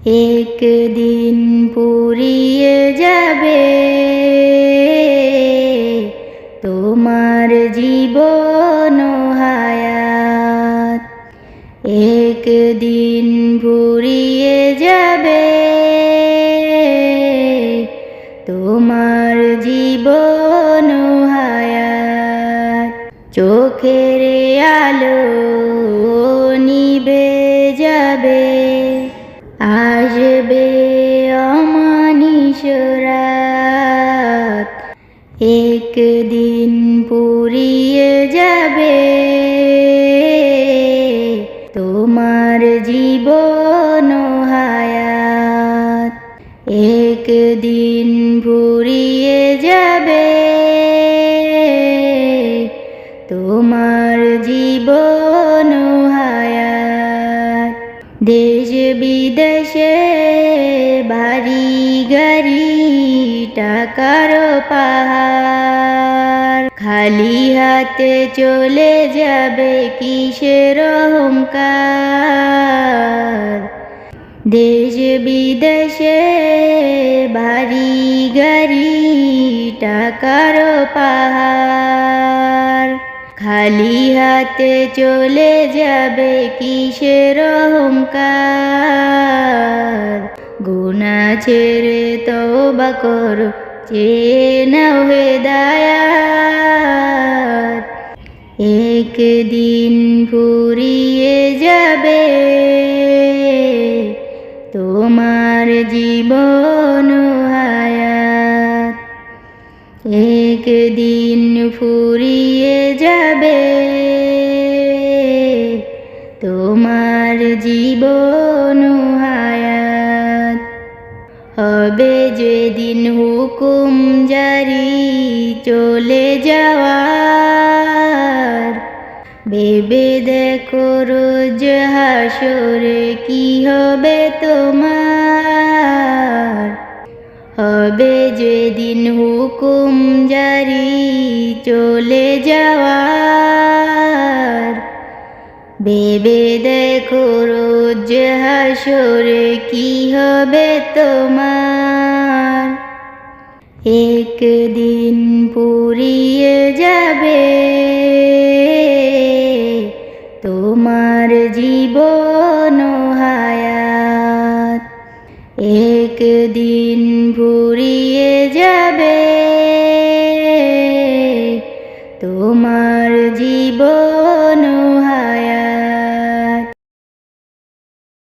একদিন পুরিয়ে যাবে তোমার জীবন হায়াত একদিন ফুরিয়ে যাবে তোমার জীবন হায়াত চোখের আলো নিবে যাবে আসবে অমানিসরাত একদিন পুরিয়ে যাবে। তোমার জীবন হায়াত। একদিন পুরিয়ে যাবে। তোমার জীবন দেশ বিদেশে বাড়ি গাড়ি, টাকার পাহাড়। খালি হাতে চলে যাবে কিসের অহংকার? দেশ বিদেশে বাড়ি গাড়ি, টাকার পাহাড়। খালি হাতে চলে যাবে কিসের অহংকার? গুনা ছেড়ে তবা করো চেনাও হেদায়াত একদিন ফুরিয়ে যাবে, তোমার জীবন হায়াত। একদিন ফুরিয়ে যাবে। তোমার জীবন হায়াত হবে যেদিন হুকুম জারি চলে যাওয়ার। ভেবে দেখো রোজ হাসরে কি হবে তোমার? হবে যেদিন হুকুম জারি চলে যাওয়ার। ভেবে দেখো রোজ হাসরে কি হবে তোমার। একদিন পুরিয়ে যাবে তোমার জীবন হায়াত। একদিন ফুরিয়ে যাবে। তোমার জীবন